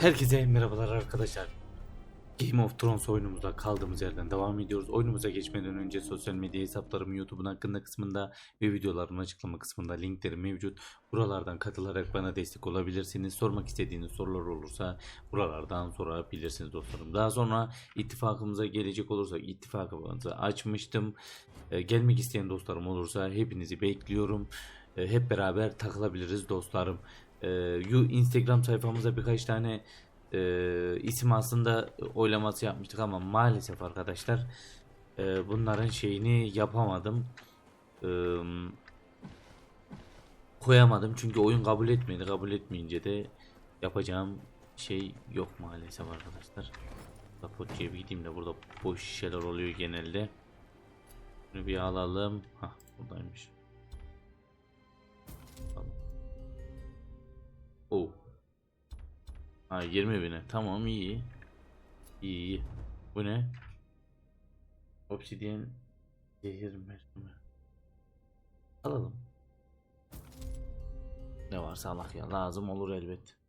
Herkese merhabalar arkadaşlar. Game of Thrones oyunumuza kaldığımız yerden devam ediyoruz. Oyunumuza geçmeden önce sosyal medya hesaplarım YouTube'un hakkında kısmında ve videoların açıklama kısmında linkleri mevcut. Buralardan katılarak bana destek olabilirsiniz. Sormak istediğiniz sorular olursa buralardan sorabilirsiniz dostlarım. Daha sonra ittifakımıza gelecek olursak ittifakımızı açmıştım. Ee, gelmek isteyen dostlarım olursa hepinizi bekliyorum. Ee, hep beraber takılabiliriz dostlarım. Yu- Instagram sayfamıza birkaç tane e, isim aslında oylaması yapmıştık ama maalesef arkadaşlar e, bunların şeyini yapamadım. E, koyamadım çünkü oyun kabul etmedi. Kabul etmeyince de yapacağım şey yok maalesef arkadaşlar. Rapotçuya bir gideyim de burada boş şeyler oluyor genelde. Bunu bir alalım. Hah buradaymış. Tamam. Oh. Ha 20 bine. Tamam iyi. İyi iyi. Bu ne? Obsidian zehir mermi. Alalım. Ne varsa Allah ya lazım olur elbet.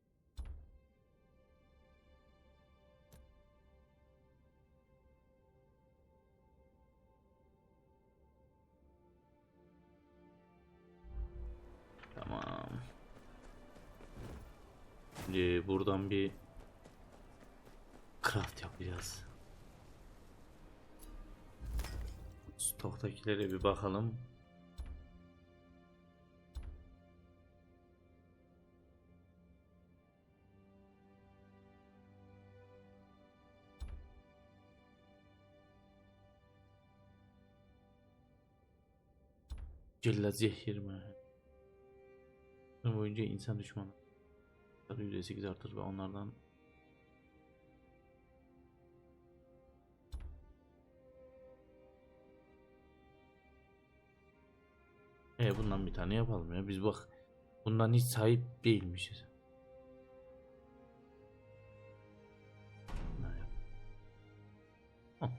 Şimdi buradan bir craft yapacağız. Stoktakilere bir bakalım. Cellat zehir mi? Ömrü boyunca insan düşmanı. %8 artır ve onlardan E bundan bir tane yapalım ya. Biz bak bundan hiç sahip değilmişiz. Hah.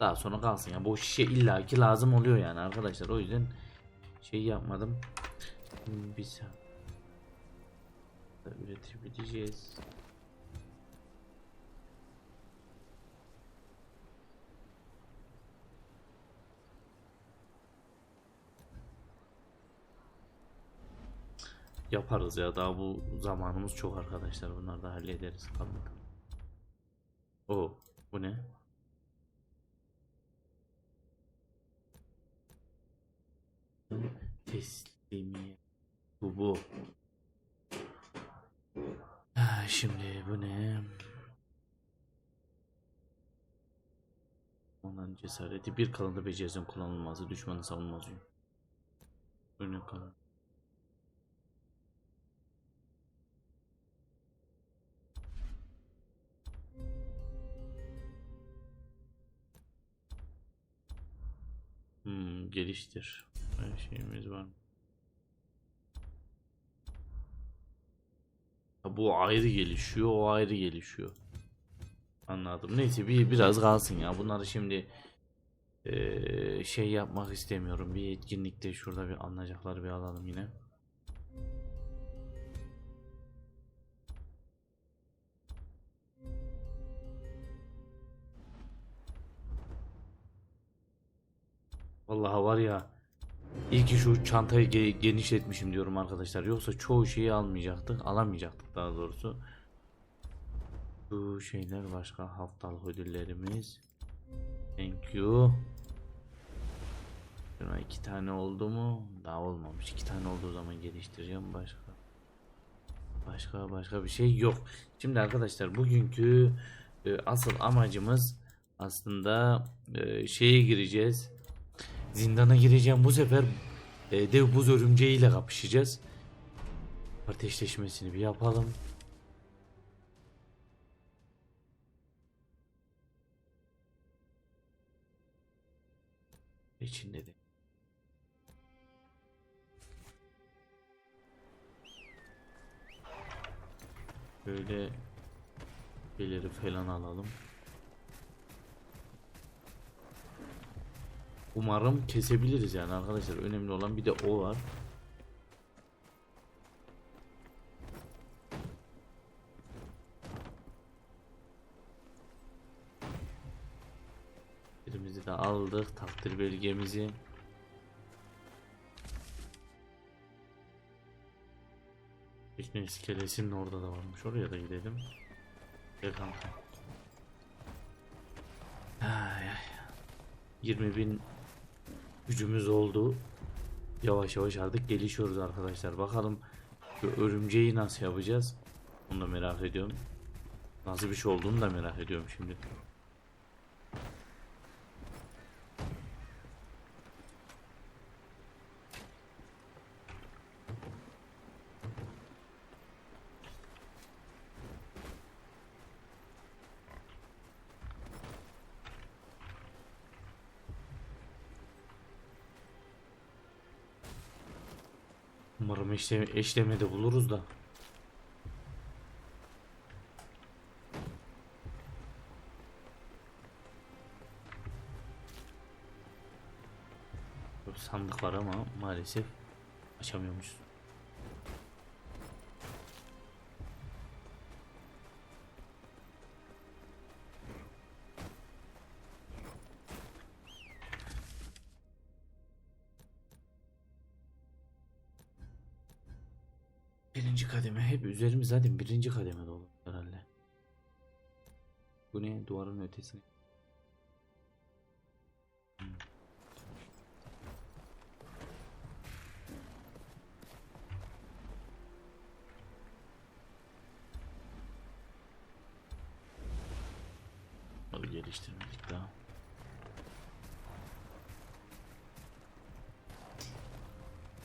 Daha sonra kalsın ya. Bu şişe illaki lazım oluyor yani arkadaşlar. O yüzden şey yapmadım. Bir saniye. Üretebileceğiz. Yaparız ya daha bu zamanımız çok arkadaşlar bunları da hallederiz kalmadı. O bu ne? Teslimiyet. Bu bu. Şimdi bu ne? Ondan cesareti bir kalında becerisinin kullanılması düşmanı savunmaz. Örnek kalın. Hmm, geliştir. Her şeyimiz var. Bu ayrı gelişiyor, o ayrı gelişiyor. Anladım. Neyse bir biraz kalsın ya. Bunları şimdi eee, şey yapmak istemiyorum. Bir etkinlikte şurada bir anlayacakları bir alalım yine. Vallahi var ya iyi ki şu çantayı ge- genişletmişim diyorum arkadaşlar. Yoksa çoğu şeyi almayacaktık. Alamayacaktık daha doğrusu. Bu şeyler başka haftalık ödüllerimiz. Thank you. Şuna iki tane oldu mu? Daha olmamış. İki tane olduğu zaman geliştireceğim başka. Başka başka bir şey yok. Şimdi arkadaşlar bugünkü e, asıl amacımız aslında e, şeye gireceğiz. Zindana gireceğim bu sefer e, dev buz örümceğiyle kapışacağız. Ateşleşmesini bir yapalım. İçinde de. Böyle şeyleri falan alalım. Umarım kesebiliriz yani arkadaşlar. Önemli olan bir de o var. Birimizi de aldık. Takdir belgemizi. Tekne iskelesinin orada da varmış. Oraya da gidelim. Gel kanka. Ay ay. 20 bin gücümüz oldu. Yavaş yavaş artık gelişiyoruz arkadaşlar. Bakalım şu örümceği nasıl yapacağız? Onu da merak ediyorum. Nasıl bir şey olduğunu da merak ediyorum şimdi. Umarım eşleme, eşlemede buluruz da. Sandık var ama maalesef açamıyormuşuz. Birinci kademe hep üzerimiz zaten birinci kademe dolu herhalde. Bu ne? Duvarın ötesine. Hmm. Hadi geliştirmedik daha.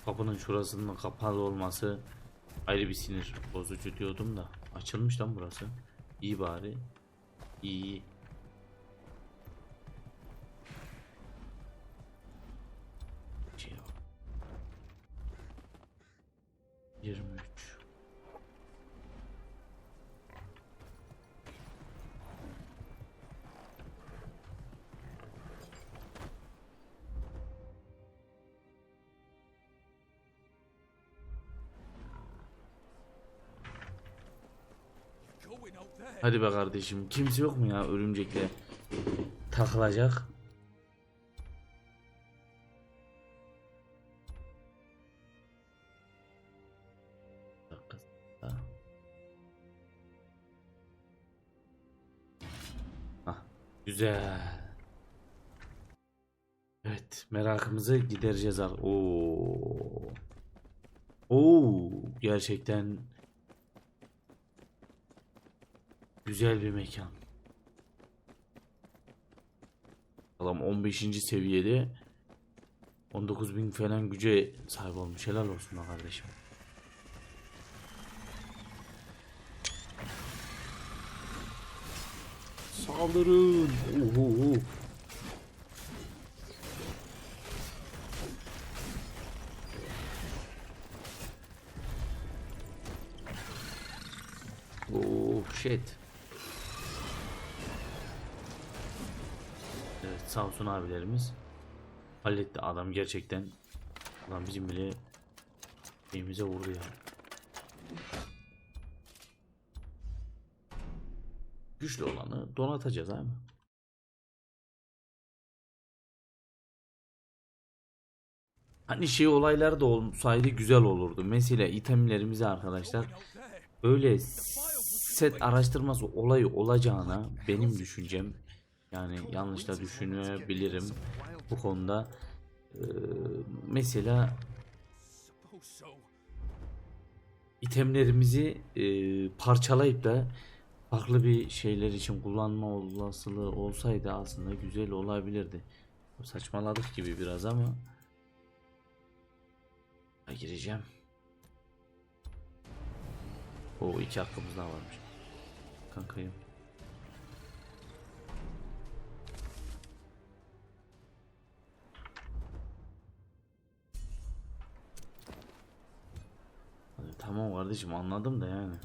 Kapının şurasının kapalı olması ayrı bir sinir bozucu diyordum da açılmış lan burası. İyi bari. İyi. Şey yok. 23. Hadi be kardeşim. Kimse yok mu ya örümcekle takılacak? Hah, güzel. Evet, merakımızı gidereceğiz. Oo. Oo, gerçekten Güzel bir mekan. Adam 15. seviyede 19.000 falan güce sahip olmuş. Helal olsun be kardeşim. Saldırın. Oho. Oh shit. Sağ olsun abilerimiz halletti adam gerçekten. Adam bizim bile şeyimize vurdu ya. Güçlü olanı donatacağız abi. Hani şey olaylar da olsaydı güzel olurdu. Mesela itemlerimizi arkadaşlar Going out there. öyle set araştırması olayı olacağına benim düşüncem yani yanlış da düşünebilirim bu konuda Ee, mesela itemlerimizi e, parçalayıp da farklı bir şeyler için kullanma olasılığı olsaydı aslında güzel olabilirdi. Saçmaladık gibi biraz ama Ha, gireceğim. O iki hakkımız daha varmış. Kankayım. tamam kardeşim anladım da yani.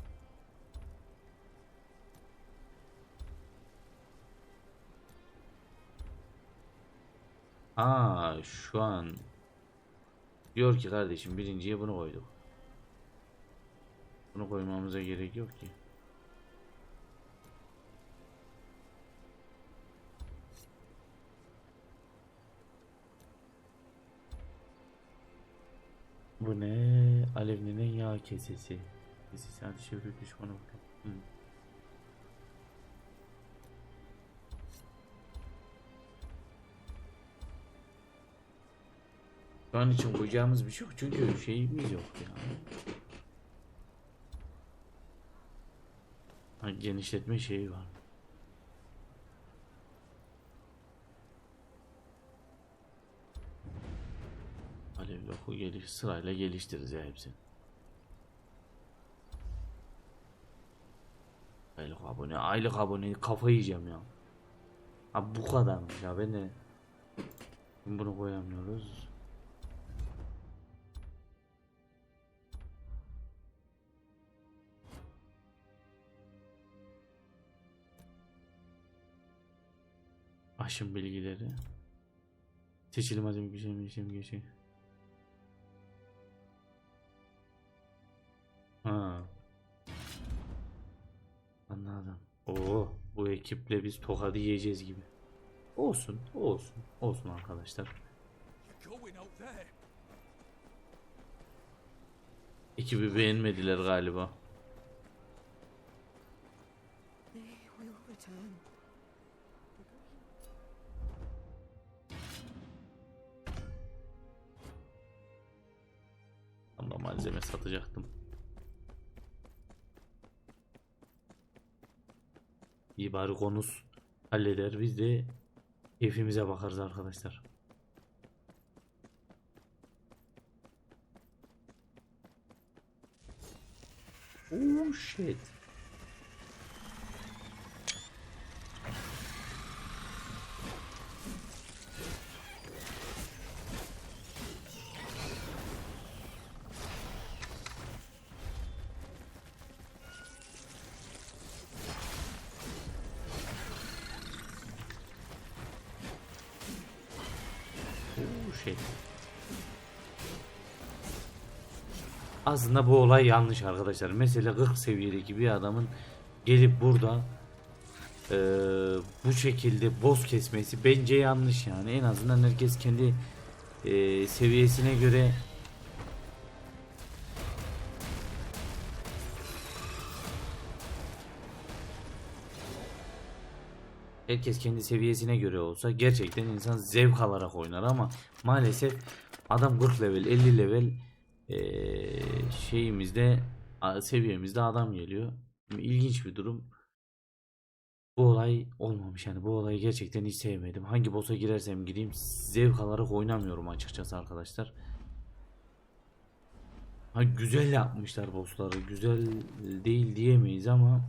Aa şu an diyor ki kardeşim birinciye bunu koyduk. Bunu koymamıza gerek yok ki. Bu ne? Alevlenen yağ kesesi. Kesesi çevir düşmanı bakalım. Hı. Şu an için koyacağımız bir şey yok çünkü şeyimiz yok yani. Ha, genişletme şeyi var. Loku geliş sırayla geliştiririz ya hepsini. Aylık abone, aylık abone kafa yiyeceğim ya. Abi bu kadarmış ya ben de bunu koyamıyoruz. Aşım bilgileri. Seçilim adım güzel geçim geçim. Ha. Anladım. Oo, bu ekiple biz tokadı yiyeceğiz gibi. Olsun, olsun, olsun arkadaşlar. Ekibi beğenmediler galiba. Return. Ama malzeme satacaktım. İyi bari konus halleder biz de keyfimize bakarız arkadaşlar. Oh shit. Shit. Aslında bu olay yanlış arkadaşlar. Mesela 40 seviyedeki bir adamın gelip burada eee, bu şekilde boss kesmesi bence yanlış yani. En azından herkes kendi eee, seviyesine göre Herkes kendi seviyesine göre olsa gerçekten insan zevk alarak oynar ama maalesef adam 40 level 50 level eee, şeyimizde seviyemizde adam geliyor. İlginç bir durum. Bu olay olmamış yani bu olayı gerçekten hiç sevmedim. Hangi boss'a girersem gireyim zevk alarak oynamıyorum açıkçası arkadaşlar. Ha güzel yapmışlar boss'ları. Güzel değil diyemeyiz ama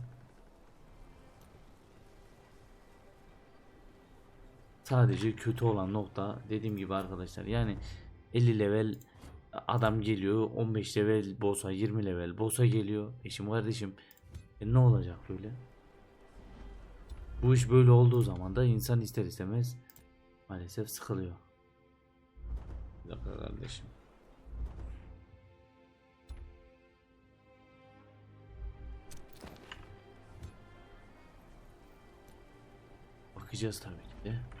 Sadece kötü olan nokta dediğim gibi arkadaşlar yani 50 level adam geliyor 15 level boss'a 20 level boss'a geliyor. Eşim kardeşim e ne olacak böyle? Bu iş böyle olduğu zaman da insan ister istemez maalesef sıkılıyor. Bir dakika kardeşim. Bakacağız tabii ki de.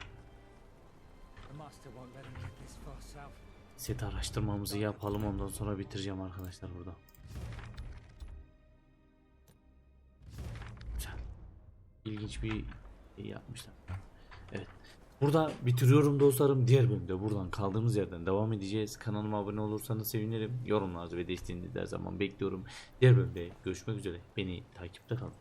Set araştırmamızı yapalım ondan sonra bitireceğim arkadaşlar burada. İlginç bir şey yapmışlar. Evet. Burada bitiriyorum dostlarım. Diğer bölümde buradan kaldığımız yerden devam edeceğiz. Kanalıma abone olursanız sevinirim. Yorumlarınızı ve desteğinizi her zaman bekliyorum. Diğer bölümde görüşmek üzere. Beni takipte kalın.